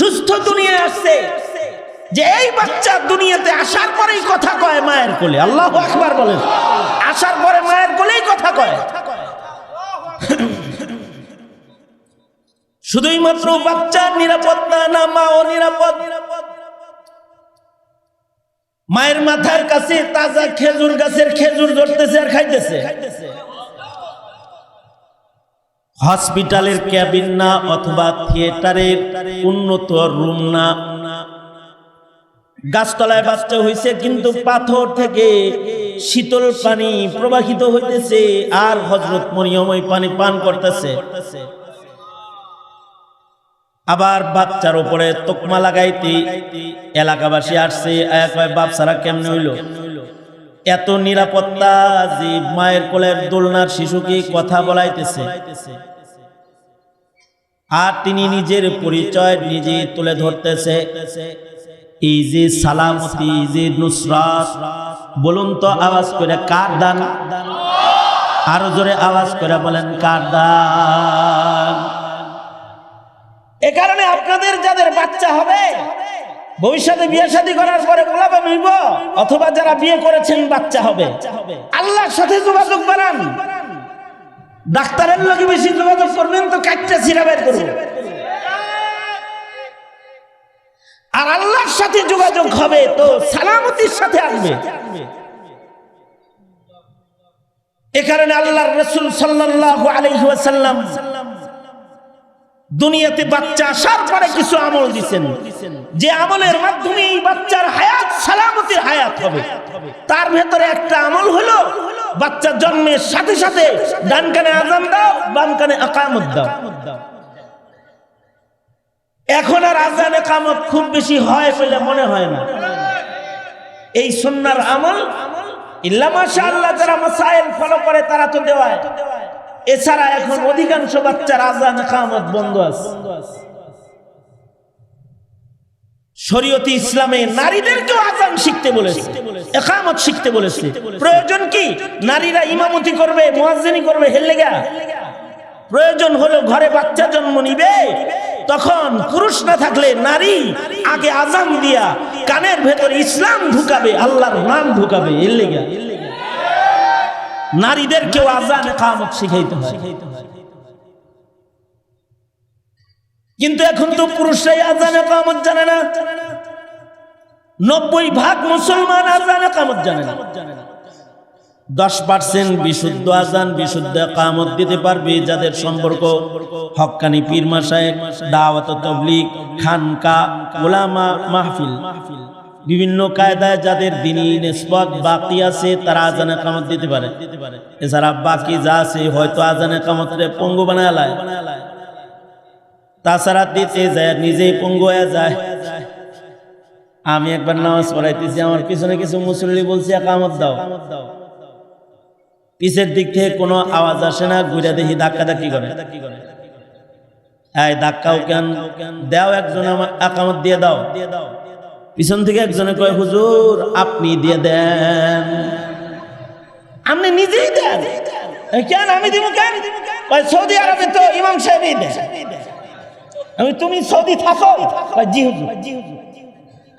সুস্থ দুনিয়ায় আসছে। যে এই বাচ্চা দুনিয়াতে আসার পরেই কথা কয় মায়ের কোলে। আল্লাহ আকবার বলেন। আসার পরে মায়ের কোলেই কথা কয়। শুধুই মাত্র বাচ্চার নিরাপত্তা না মা ও নিরাপদ। মায়ের মাথার কাছে তাজা খেজুর গাছের খেজুর ধরতেছে আর খাইতেছে। হসপিটালের ক্যাবিন না অথবা থিয়েটারের উন্নত রুম না। গাছতলায় বাচ্চা হয়েছে কিন্তু পাথর থেকে শীতল পানি প্রবাহিত হইতেছে আর হজরত মরিয়ম ওই পানি পান করতেছে। আবার বাচ্চার উপরে তোকমা লাগাইতে এলাকাবাসী আসছে এক বাপ সারা কেমনে হইল? এত নিরাপত্তা যে মায়ের কোলের দোলনার শিশুকে কথা বলাইতেছে। আর তিনি নিজের পরিচয় নিজে তুলে ধরতেছে। এই যে সালামতি এই যে নুসরাত। বলুন তো আওয়াজ করে কার দান? আরও জোরে আওয়াজ করে বলেন কার দান? এ কারণে আপনাদের যাদের বাচ্চা হবে ভবিষ্যতে বিয়ে শাদী করার পরে গোলাপে মিলব অথবা যারা বিয়ে করেছেন বাচ্চা হবে। আল্লাহর সাথে যোগাযোগ বানান ডাক্তারের লোকে বেশি যোগাযোগ করবেন তো কাটটা সিরা বের করবেন আর আল্লাহর সাথে যোগাযোগ হবে তো সালামতির সাথে আসবে। এ কারণে আল্লাহর রসুল সাল্লাল্লাহু আলাইহি ওয়াসাল্লাম দুনিয়াতে বাচ্চা আসার পরে কিছু আমল দিচ্ছেন যে আমলের মাধ্যমে এই বাচ্চার হায়াত, সালামতির হায়াত হবে। তার ভেতরে একটা আমল হলো বাচ্চা জন্মের সাথে সাথে ডান কানে আজান দাও, বাম কানে আকামত দাও। এখন আর আজান একামত খুব বেশি হয় বলে মনে হয় না। এই সুন্নার আমল তারা তো দেওয়ায়। এছাড়া এখন অধিকাংশ নারীদেরকেও শিখতে বলেছে। একামত শিখতে বলেছে। প্রয়োজন কি? নারীরা ইমামতি করবে মুয়াজ্জিনি করবে হেল্লেগা প্রয়োজন হলো ঘরে বাচ্চা জন্ম নিবে। তখন পুরুষ না থাকলে নারী আগে আজান দিয়া কানের ভেতর ইসলাম ঢুকাবে আল্লাহর নাম ঢুকাবে এর লেগা নারীদেরকেও আজান কামত শিখাইতে হয়। কিন্তু এখন তো পুরুষরাই আজান কামত জানে না। নব্বই ভাগ মুসলমান আজান কামত জানে না। দশ পার্সেন্ট বিশুদ্ধ আজান, বিশুদ্ধ কামত দিতে পারবে যাদের সম্পর্ক হক্কানি পীর মাসায় দাওয়াত তবলিক খানকা ওলামা মাহফিল। বিভিন্ন কায়দায় যাদের দিনী নিসবত বাকি আছে, তারা আজানে কামত দিতে পারে। এছাড়া বাকি যা আছে, হয়তো আজানে কামতরে পঙ্গু বানায় লায়। তাছাড়া দিতে যায়, নিজেই পঙ্গু হয়ে যায়। আমি একবার নামাজ পড়াইতেছি, আমার পিছনে কিছু মুসল্লি বলছি কামত দাও। পিছের দিক থেকে কোনো আওয়াজ আসে না, ঘুরে দেখি ধাক্কা ধাক্কি করে। এই ধাক্কাও কেন? দাও একজন আমার একামত দিয়ে দাও। পিছন থেকে একজনে কয়, হুজুর, আপনি দিয়ে দেন। আপনি নিজেই দেন। কেন আমি দিব কেন? সৌদি আরবে তো ইমাম সাহেবই দেন আমি, তুমি সৌদি থাকো? কয়, জি হুজুর।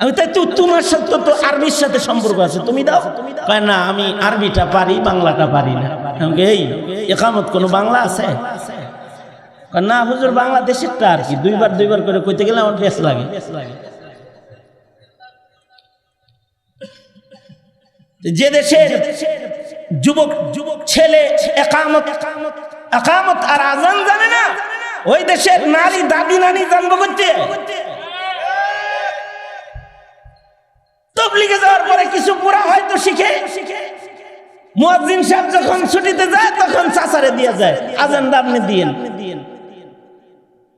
আমি তাই তো তোমার সাথে তো আরবির সাথে সম্পর্ক আছে, তুমি দাও। কয়, না, আমি আরবিটা পারি, বাংলাটা পারি না। এই, একামত কোনো বাংলা আছে? না, হুজুর, বাংলাদেশেরটা আর কি। দুইবার দুইবার করে কইতে গেলে আমার বেশ লাগে। যে দেশের যুবক যুবক ছেলে একামত একামত আর আজান জানে না, ওই দেশের নারী দাদি নানি জানব করতে। তবলিগে যাওয়ার পরে কিছু পুরা হয়তো শিখে। মুয়াজ্জিন সাহেব যখন ছুটিতে যায়, তখন চাচারে দিয়ে যায় আপনি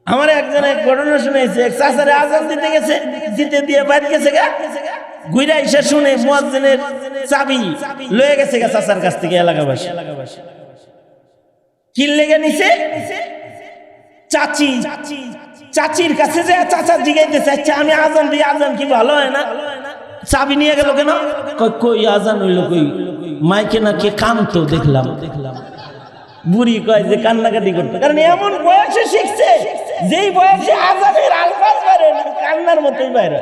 আমার একজন এক ঘটনা শুনেছে চাচারে আজান দিতে গেছে, দিতে দিয়ে বাইরে গেছে গা। ঘুরে এসে শুনে মুয়াজ্জিনের চাবি লয়ে গেছে গা চাচার কাছ থেকে এলাকাবাসী। কি লেগে নিছে? চাচি, চাচির কাছে যে চাচা জিগাইতেছে আমি আজান দিই, আজান কি ভালো হয় না? চাবি নিয়ে গেল কেন? কই আজান হইল কই? মাইকে না কে কামতো দেখলাম। দেখলাম বুড়ি কয় যে কান্নাকাটি করতে। কারণ এমন বয়সে শিখছে, যেই বয়সে আজানের আলফাজ না ঠ্যাংনার মতোই বাইরে।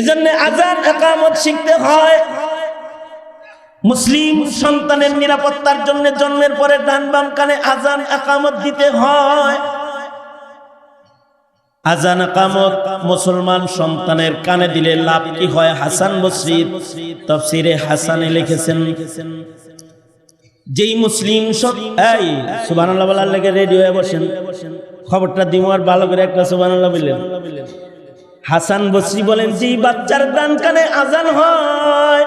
এজন্য আজান একামত শিখতে হয়। মুসলিম সন্তানের নিরাপত্তার জন্য জন্মের পরে ডান বাম কানে আজান একামত দিতে হয়। আজান একামত মুসলমান সন্তানের কানে দিলে লাভ কি হয় হাসান বসরির তফসিরে হাসানে লিখেছেন, যেই মুসলিম সব এই, সুবহানাল্লাহ বলার লেগে রেডি হয়ে বসেন। খবরটা দিমু আর ভালো করে একটা সুবহানাল্লাহ বললেন। হাসান বসরি বলেন যে বাচ্চার ডান কানে আজান হয়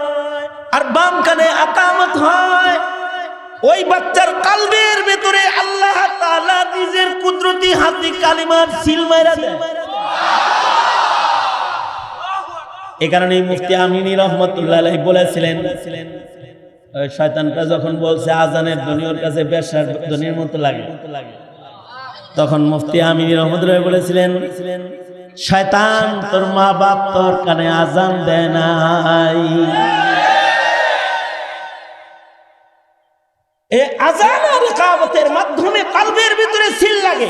কুদরতি হাতি কালিমার সিল মাইরা দেয়। এ কারণে মুফতি আমিনী রহমতুল্লাহ বলেছিলেন শয়তানটা যখন বলছে, আজানের দুনিয়ার কাছে বেশার দুনিয়ার মতো লাগে। তখন মুফতি আমিনী রহমতুল্লাহ বলেছিলেন, শয়তান তোর মা বাপ তোর কানে আজান দেয় নাই। এ আজান আর ইকামতের মাধ্যমে কালবের ভিতরে সিল লাগে।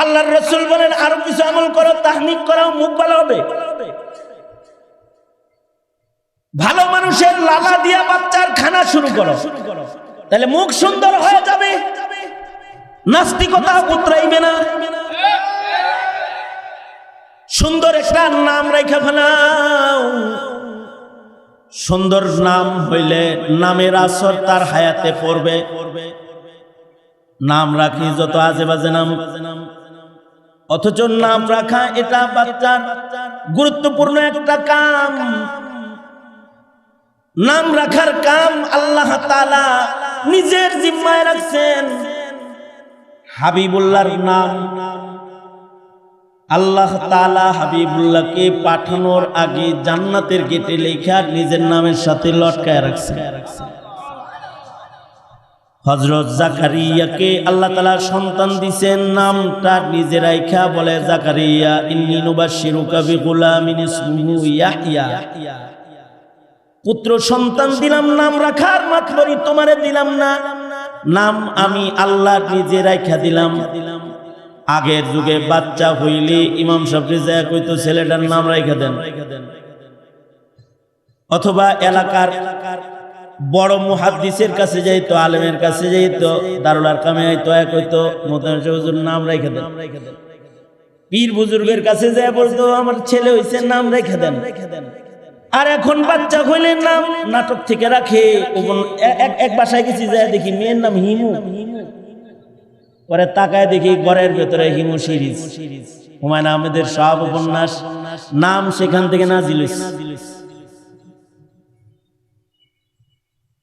আল্লাহর রসুল বলেন, আরও কিছু আমল করো, তাহনিক করাও, মুখ ভালো হবে। ভালো মানুষের লালা দিয়া বাচ্চার খানা শুরু করো। তাহলে মুখ সুন্দর হয়ে যাবে। নাস্তিকতা উতরাইবে না। সুন্দর একটা নাম রেখে ফেলাও। সুন্দর নাম হইলে নামের আসর তার হায়াতে পড়বে। নাম রাখি যত আজে বাজে নাম। অথচ নাম রাখা এটা বাচ্চার গুরুত্বপূর্ণ একটা কাম। নাম রাখার কাম আল্লাহ তাআলা নিজের জিম্মায় রাখছেন। হাবিবুল্লাহর নাম। আল্লাহ তাআলা হাবিবুল্লাহকে পাঠানোর আগে জান্নাতের গেটে লেখা নিজের নামের সাথে লটকায় রাখছে হজরত জাকারিয়াকে আল্লাহ তালা সন্তান দিছেন, নামটা নিজে রাইখা বলে, জাকারিয়া বিগুলামিন ইসমুহু ইয়াহইয়া পুত্র সন্তান দিলাম, নাম রাখার মাত্রই তোমারে দিলাম না। নাম আমি আল্লাহ নিজে রাইখা দিলাম। আগের যুগে বাচ্চা হইলে ইমাম সাহেব কইতো, ছেলেটার নাম রাইখা দেন। অথবা এলাকার এলাকার বড় মুহাদ্দিসের কাছে যাইতো, আলেমের কাছে যাইতো, দারুলার কামে আইতো, এক হইতো মোতায়েন হুজুর নাম রেখে দেন। পীর বুজুর্গের কাছে যায় বলতো, আমার ছেলে হইছে, নাম রেখে দেন। আর এখন বাচ্চা হইলে নাম নাটক থেকে রাখে। এক- বাসায় গেছি, যায় দেখি মেয়ের নাম হিমু। পরে তাকায় দেখি ঘরের ভেতরে হিমু সিরিজ। হুমায়ুন আহমেদের সব উপন্যাস, নাম সেখান থেকে নাজিল হইছে।